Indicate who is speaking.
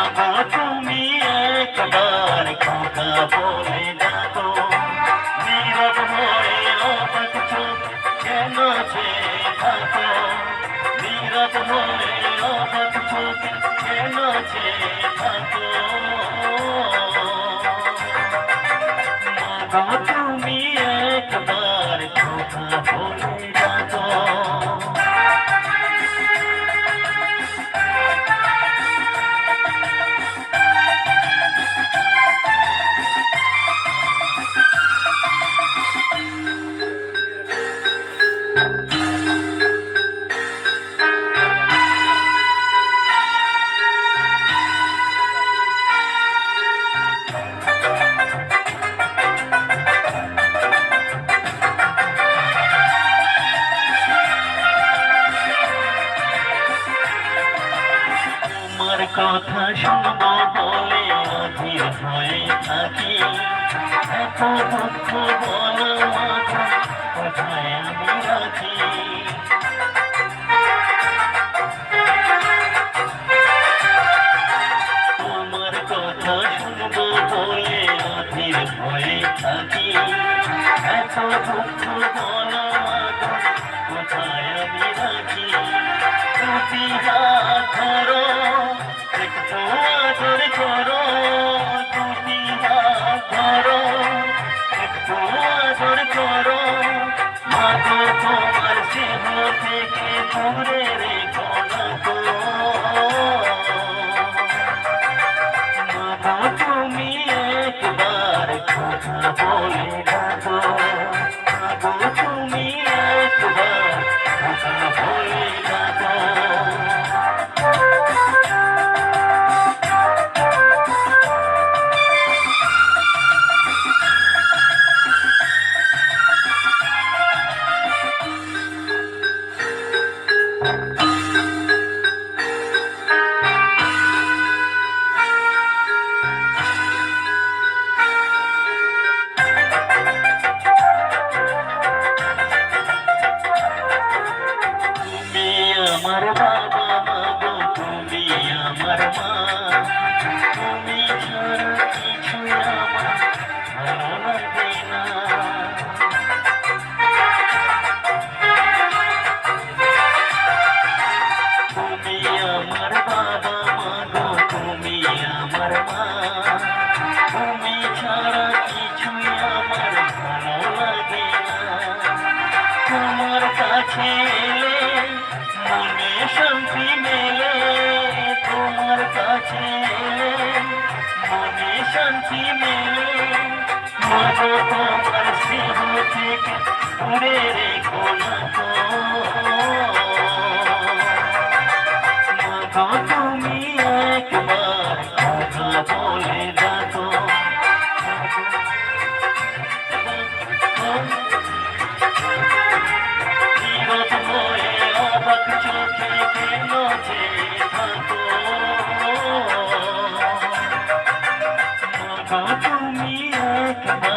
Speaker 1: যাব তুমি একবার খোকা বলে ডাকো নীরব হয়ে অপথ কেন যে থাকো নীরব হয়ে অপথ কেন তুমি কথা শুনব বলে অধীর হয়ে থাকি। এত দুঃখ বলো কোথায় আমি রাখি? তোমার কথা শুনব বলে অধীর হয়ে থাকি। এত দুঃখ বলো কোথায় আমি আদর করো দুটি হাত একটু আদর করো, মাগো তোমার সিংহ থেকে দূরে রেখো না গো। মাগো তুমি একবার কথা বলে আমার বাবা शांति में मुझको परसी हो ठीक पूरे रे को न को নিয়ে